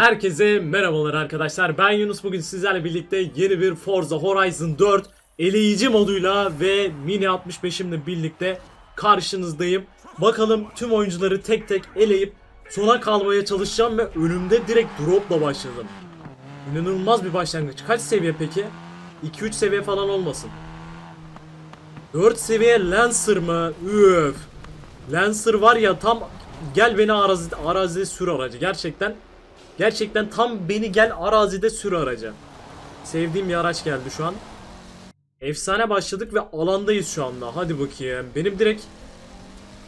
Herkese merhabalar arkadaşlar. Ben Yunus. Bugün sizlerle birlikte yeni bir Forza Horizon 4 eleyici moduyla ve Mini 65'imle birlikte karşınızdayım. Bakalım tüm oyuncuları tek tek eleyip sona kalmaya çalışacağım ve önümde direkt dropla başladım. İnanılmaz bir başlangıç. Kaç seviye peki? 2-3 seviye falan olmasın. 4 seviye Lancer mı? Üf. Lancer var ya tam gel beni arazi, arazide sür aracı. Gerçekten gerçekten tam beni gel arazide sür aracı. Sevdiğim bir araç geldi şu an. Efsane başladık ve alandayız şu anda. Hadi bakayım. Benim direkt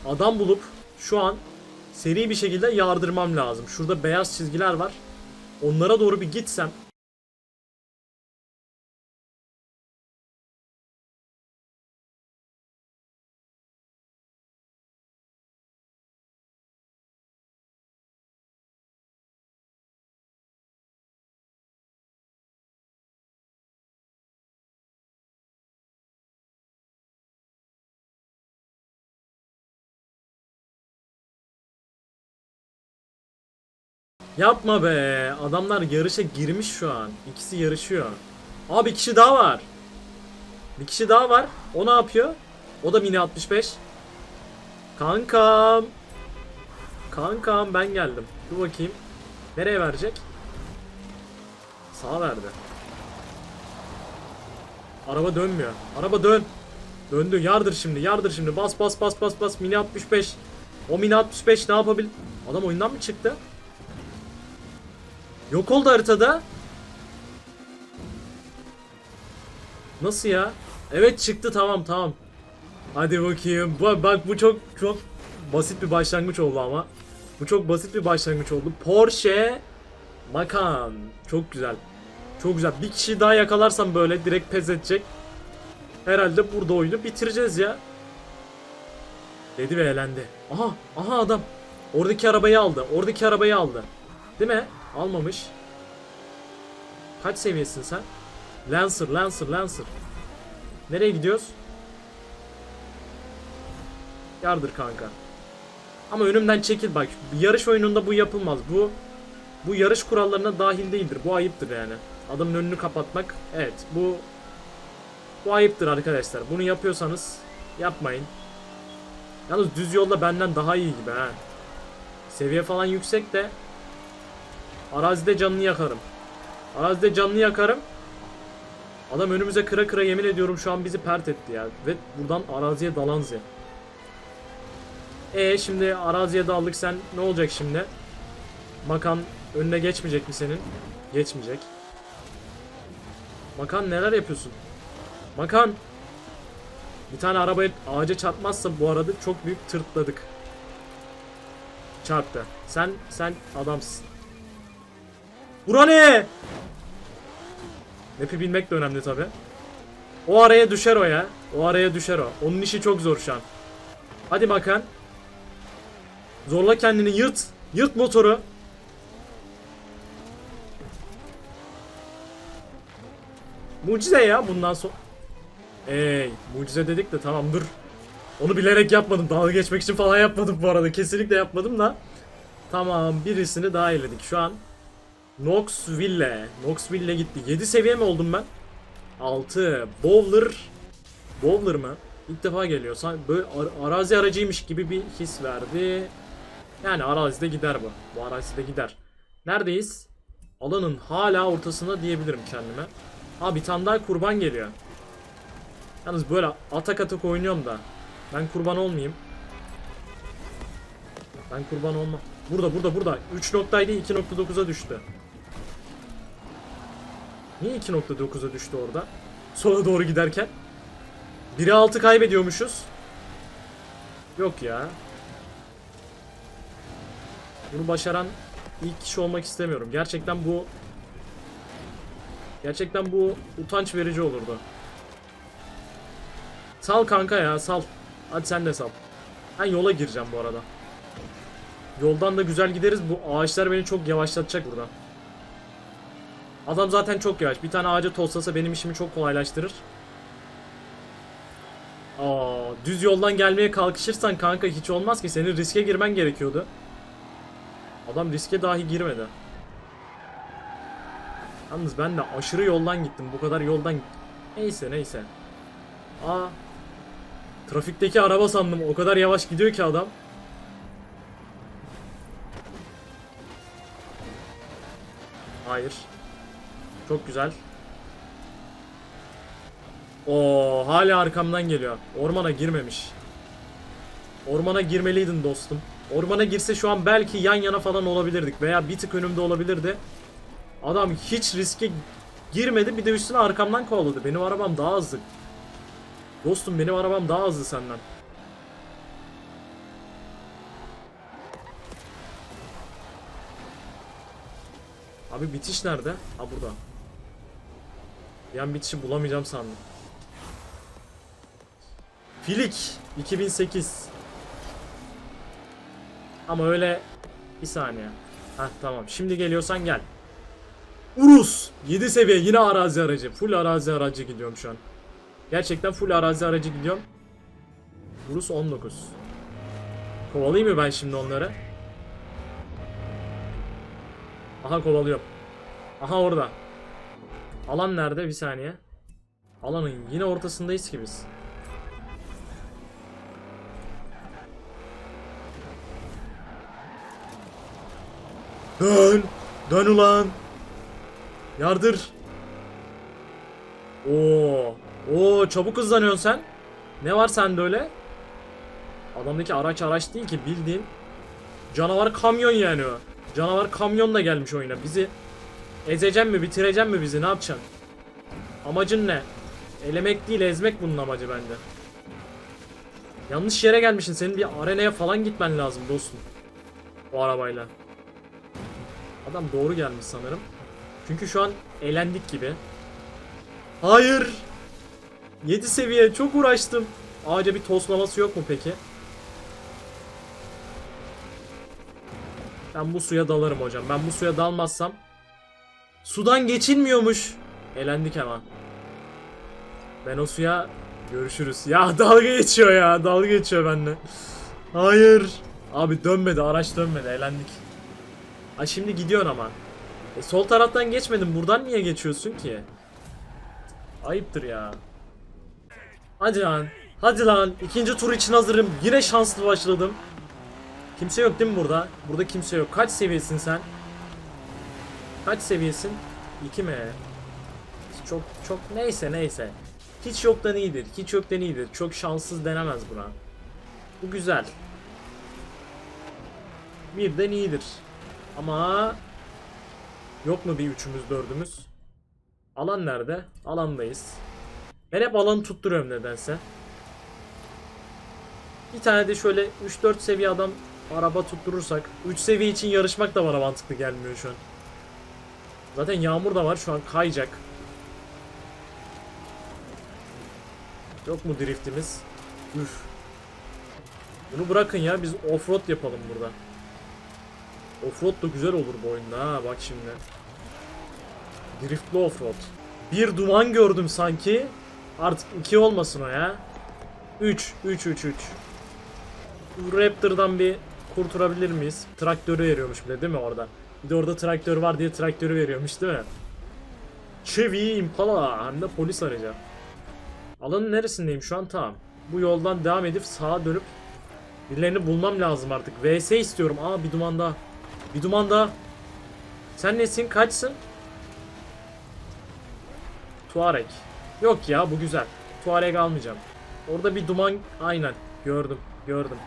adam bulup şu an seri bir şekilde yardırmam lazım. Şurada beyaz çizgiler var. Onlara doğru bir gitsem Yapma be. Adamlar yarışa girmiş şu an. İkisi yarışıyor. Aa bir kişi daha var. Bir kişi daha var. O ne yapıyor? O da mini 65. Kankam. Kankam ben geldim. Dur bakayım. Nereye verecek? Sağa verdi. Araba dönmüyor. Araba dön. Döndü. Yardır şimdi. Yardır şimdi. Bas bas bas bas bas. Mini 65. O mini 65 ne yapabil? Adam oyundan mı çıktı? Yok oldu haritada. Nasıl ya? Evet çıktı tamam tamam. Hadi bakayım. Bak, bak bu çok çok basit bir başlangıç oldu ama. Bu çok basit bir başlangıç oldu. Porsche Macan. Çok güzel. Çok güzel. Bir kişi daha yakalarsam böyle direkt pes edecek. Herhalde burada oyunu bitireceğiz ya. Dedi ve elendi. Aha, aha adam. Oradaki arabayı aldı. Oradaki arabayı aldı. Değil mi? Almamış. Kaç seviyesin sen? Lancer, Lancer, Lancer. Nereye gidiyoruz? Yardır kanka. Ama önümden çekil bak. Yarış oyununda bu yapılmaz. Bu bu yarış kurallarına dahil değildir. Bu ayıptır yani. Adamın önünü kapatmak. Evet, bu bu ayıptır arkadaşlar. Bunu yapıyorsanız yapmayın. Yalnız düz yolda benden daha iyi gibi ha. Seviye falan yüksek de Arazide canını yakarım. Arazide canını yakarım. Adam önümüze kıra kıra yemin ediyorum şu an bizi pert etti ya. Ve buradan araziye dalanzi. E şimdi araziye daldık sen ne olacak şimdi? Makan önüne geçmeyecek mi senin? Geçmeyecek. Makan neler yapıyorsun? Makan! Bir tane arabaya ağaca çarpmazsa bu arada çok büyük tırtladık. Çarptı. Sen sen adamsın. Bura ne? Map'i bilmek de önemli tabi. O araya düşer o ya. O araya düşer o. Onun işi çok zor şu an. Hadi Makan. Zorla kendini yırt. Yırt motoru. Mucize ya bundan sonra. Ey mucize dedik de tamam dur. Onu bilerek yapmadım. Dalga geçmek için falan yapmadım bu arada. Kesinlikle yapmadım da. Tamam birisini daha eledik. Şu an Knoxville. Knoxville gitti. 7 seviye mi oldum ben? 6. Bowler. Bowler mı? İlk defa geliyor. Sanki böyle ar- arazi aracıymış gibi bir his verdi. Yani arazide gider bu. Bu arazide gider. Neredeyiz? Alanın hala ortasında diyebilirim kendime. Ha bir tane daha kurban geliyor. Yalnız böyle atak atak oynuyorum da. Ben kurban olmayayım. Ben kurban olmam. Burada burada burada. 3 noktaydı 2.9'a düştü. Niye 2.9'a düştü orada? Sola doğru giderken. 1'e 6 kaybediyormuşuz. Yok ya. Bunu başaran ilk kişi olmak istemiyorum. Gerçekten bu Gerçekten bu utanç verici olurdu. Sal kanka ya sal. Hadi sen de sal. Ben yola gireceğim bu arada. Yoldan da güzel gideriz. Bu ağaçlar beni çok yavaşlatacak burada. Adam zaten çok yavaş. Bir tane ağaca toslasa benim işimi çok kolaylaştırır. Aa, düz yoldan gelmeye kalkışırsan kanka hiç olmaz ki. Senin riske girmen gerekiyordu. Adam riske dahi girmedi. Yalnız ben de aşırı yoldan gittim. Bu kadar yoldan... Neyse neyse. Aa. Trafikteki araba sandım. O kadar yavaş gidiyor ki adam. Hayır. Çok güzel. Oo, hala arkamdan geliyor. Ormana girmemiş. Ormana girmeliydin dostum. Ormana girse şu an belki yan yana falan olabilirdik veya bir tık önümde olabilirdi. Adam hiç riske girmedi bir de üstüne arkamdan kovaladı. Benim arabam daha hızlı. Dostum benim arabam daha hızlı senden. Abi bitiş nerede? Ha burada. Bir an bitişi bulamayacağım sandım. Filik 2008. Ama öyle bir saniye. Heh tamam. Şimdi geliyorsan gel. Urus 7 seviye yine arazi aracı. Full arazi aracı gidiyorum şu an. Gerçekten full arazi aracı gidiyorum. Urus 19. Kovalayayım mı ben şimdi onları? Aha kovalıyorum. Aha orada. Alan nerede? Bir saniye. Alanın yine ortasındayız ki biz. Dön! Dön ulan! Yardır! Oo! Oo çabuk hızlanıyorsun sen. Ne var sende öyle? Adamdaki araç araç değil ki bildiğin canavar kamyon yani o. Canavar kamyonla gelmiş oyuna. Bizi ezeceksin mi, bitireceksin mi bizi? Ne yapacaksın? Amacın ne? Elemek değil, ezmek bunun amacı bende. Yanlış yere gelmişsin. Senin bir arenaya falan gitmen lazım dostum. O arabayla. Adam doğru gelmiş sanırım. Çünkü şu an eğlendik gibi. Hayır. 7 seviye çok uğraştım. Ağaca bir toslaması yok mu peki? Ben bu suya dalarım hocam. Ben bu suya dalmazsam sudan geçilmiyormuş. Elendik ama. Ben o suya görüşürüz. Ya dalga geçiyor ya. Dalga geçiyor bende. Hayır. Abi dönmedi. Araç dönmedi. Elendik. Ha şimdi gidiyorsun ama. E, sol taraftan geçmedin. Buradan niye geçiyorsun ki? Ayıptır ya. Hadi lan. Hadi lan. İkinci tur için hazırım. Yine şanslı başladım. Kimse yok değil mi burada? Burada kimse yok. Kaç seviyesin sen? Kaç seviyesin? 2 mi? Çok çok neyse neyse. Hiç yoktan iyidir. Hiç yoktan iyidir. Çok şanssız denemez buna. Bu güzel. Birden iyidir. Ama yok mu bir üçümüz dördümüz? Alan nerede? Alandayız. Ben hep alanı tutturuyorum nedense. Bir tane de şöyle 3-4 seviye adam araba tutturursak 3 seviye için yarışmak da bana mantıklı gelmiyor şu an. Zaten yağmur da var şu an kayacak. Yok mu driftimiz? Üf. Bunu bırakın ya biz offroad yapalım burada. Offroad da güzel olur bu oyunda ha bak şimdi. Driftli offroad. Bir duman gördüm sanki. Artık iki olmasın o ya. 3 3 3 3. Raptor'dan bir kurtulabilir miyiz? Traktörü veriyormuş bir de değil mi orada? Bir de orada traktör var diye traktörü veriyormuş değil mi? Chevy Impala hem de polis aracı. Alanın neresindeyim şu an tamam. Bu yoldan devam edip sağa dönüp birilerini bulmam lazım artık. VS istiyorum. Aa bir duman daha. Bir duman daha. Sen nesin? Kaçsın? Tuareg. Yok ya bu güzel. Tuareg almayacağım. Orada bir duman aynen gördüm gördüm.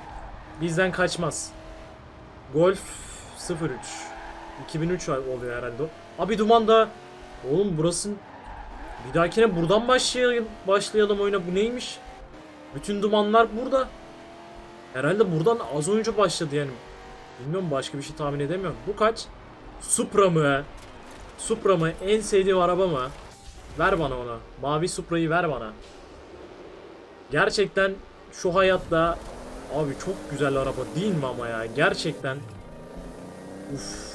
Bizden kaçmaz. Golf 03. 2003 oluyor herhalde o. Abi duman da oğlum burası bir dahakine buradan başlayalım, başlayalım oyuna. Bu neymiş? Bütün dumanlar burada. Herhalde buradan az önce başladı yani. Bilmiyorum başka bir şey tahmin edemiyorum. Bu kaç? Supra mı? Supra mı? En sevdiğim araba mı? Ver bana onu. Mavi Supra'yı ver bana. Gerçekten şu hayatta abi çok güzel araba değil mi ama ya? Gerçekten Uf.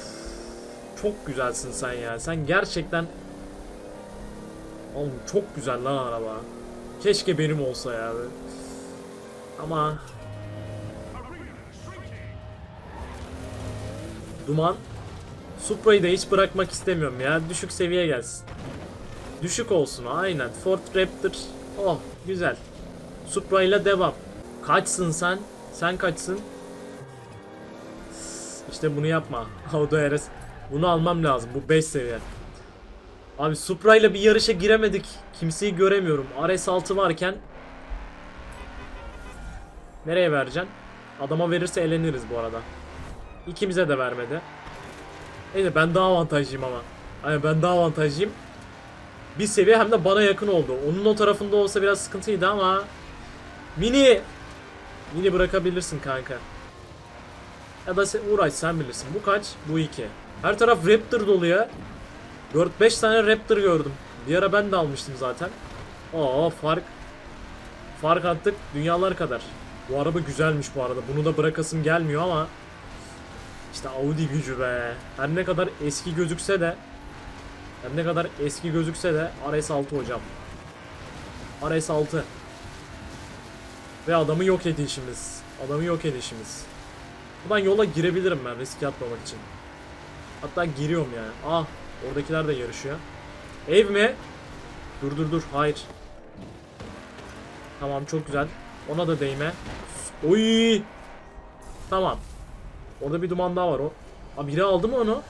Çok güzelsin sen ya. Sen gerçekten Oğlum çok güzel lan araba. Keşke benim olsa ya. Ama Duman Supra'yı da hiç bırakmak istemiyorum ya. Düşük seviye gelsin. Düşük olsun aynen. Ford Raptor. Oh güzel. Supra ile devam. Kaçsın sen? Sen kaçsın? İşte bunu yapma. Auto RS. Bunu almam lazım. Bu 5 seviye. Abi Supra ile bir yarışa giremedik. Kimseyi göremiyorum. RS6 varken Nereye vereceksin? Adama verirse eleniriz bu arada. İkimize de vermedi. Neyse ben daha avantajlıyım ama. Hani ben daha avantajlıyım. Bir seviye hem de bana yakın oldu. Onun o tarafında olsa biraz sıkıntıydı ama Mini Mini bırakabilirsin kanka. Ya da sen uğraş sen bilirsin. Bu kaç? Bu iki. Her taraf Raptor dolu ya. 4-5 tane Raptor gördüm. Bir ara ben de almıştım zaten. Oo fark. Fark attık dünyalar kadar. Bu araba güzelmiş bu arada. Bunu da bırakasım gelmiyor ama işte Audi gücü be. Her ne kadar eski gözükse de her ne kadar eski gözükse de RS6 hocam. RS6 ve adamı yok edişimiz. Adamı yok edişimiz. Buradan yola girebilirim ben risk atmamak için. Hatta giriyorum yani. Ah oradakiler de yarışıyor. Ev mi? Dur dur dur hayır. Tamam çok güzel. Ona da değme. Oy. Tamam. Orada bir duman daha var o. Aa biri aldı mı onu?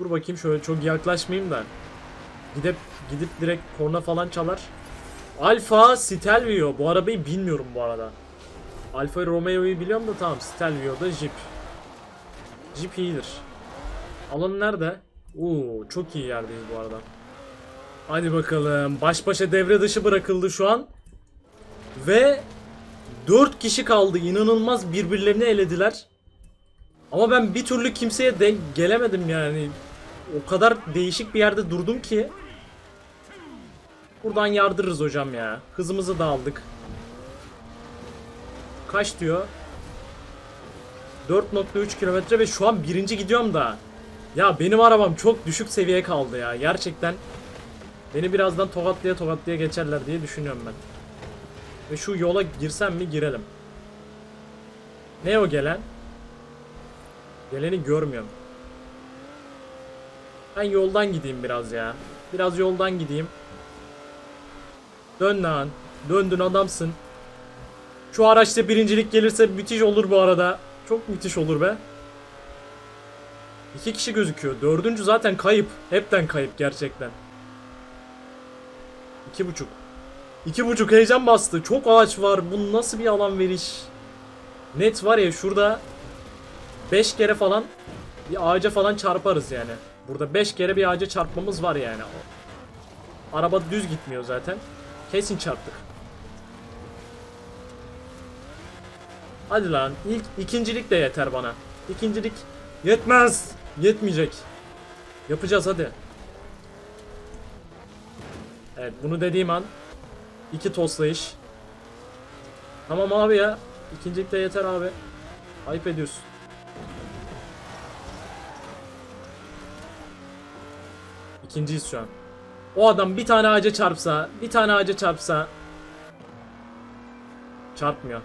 Dur bakayım şöyle çok yaklaşmayayım da. Gidip gidip direkt korna falan çalar. Alfa Stelvio. Bu arabayı bilmiyorum bu arada. Alfa Romeo'yu biliyorum da tamam. Stelvio da Jeep. Jeep iyidir. Alan nerede? Oo çok iyi yerdeyiz bu arada. Hadi bakalım. Baş başa devre dışı bırakıldı şu an. Ve 4 kişi kaldı. İnanılmaz birbirlerini elediler. Ama ben bir türlü kimseye denk gelemedim yani. O kadar değişik bir yerde durdum ki. Buradan yardırırız hocam ya. Hızımızı da aldık. Kaç diyor? 4.3 kilometre ve şu an birinci gidiyorum da. Ya benim arabam çok düşük seviye kaldı ya. Gerçekten beni birazdan tokatlaya tokatlaya geçerler diye düşünüyorum ben. Ve şu yola girsem mi girelim. Ne o gelen? Geleni görmüyorum. Ben yoldan gideyim biraz ya. Biraz yoldan gideyim. Dön lan. Döndün adamsın. Şu araçta birincilik gelirse müthiş olur bu arada. Çok müthiş olur be. İki kişi gözüküyor. Dördüncü zaten kayıp. Hepten kayıp gerçekten. İki buçuk. İki buçuk heyecan bastı. Çok ağaç var. Bu nasıl bir alan veriş? Net var ya şurada 5 kere falan bir ağaca falan çarparız yani. Burada 5 kere bir ağaca çarpmamız var yani. Araba düz gitmiyor zaten. Kesin çarptık. Hadi lan. İlk ikincilik de yeter bana. İkincilik yetmez. Yetmeyecek. Yapacağız hadi. Evet bunu dediğim an iki toslayış. Tamam abi ya. İkincilik de yeter abi. Ayıp ediyorsun. İkinciyiz şu an. O adam bir tane ağaca çarpsa, bir tane ağaca çarpsa çarpmıyor.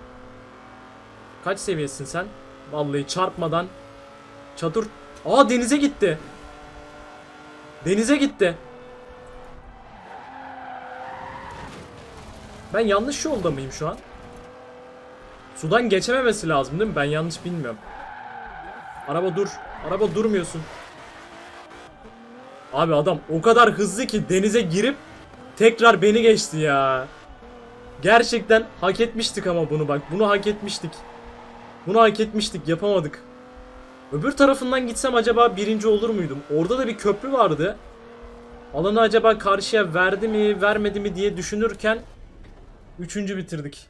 Kaç seviyesin sen? Vallahi çarpmadan çadır Aa denize gitti. Denize gitti. Ben yanlış yolda mıyım şu an? Sudan geçememesi lazım değil mi? Ben yanlış bilmiyorum. Araba dur. Araba durmuyorsun. Abi adam o kadar hızlı ki denize girip tekrar beni geçti ya. Gerçekten hak etmiştik ama bunu bak. Bunu hak etmiştik. Bunu hak etmiştik. Yapamadık. Öbür tarafından gitsem acaba birinci olur muydum? Orada da bir köprü vardı. Alanı acaba karşıya verdi mi vermedi mi diye düşünürken Üçüncü bitirdik.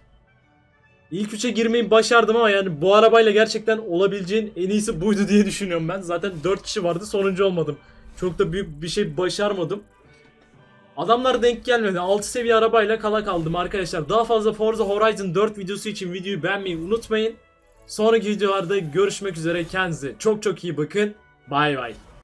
İlk üçe girmeyi başardım ama yani bu arabayla gerçekten olabileceğin en iyisi buydu diye düşünüyorum ben. Zaten 4 kişi vardı sonuncu olmadım. Çok da büyük bir şey başarmadım. Adamlar denk gelmedi. 6 seviye arabayla kala kaldım arkadaşlar. Daha fazla Forza Horizon 4 videosu için videoyu beğenmeyi unutmayın. Sonraki videolarda görüşmek üzere. Kendinize çok çok iyi bakın. Bay bay.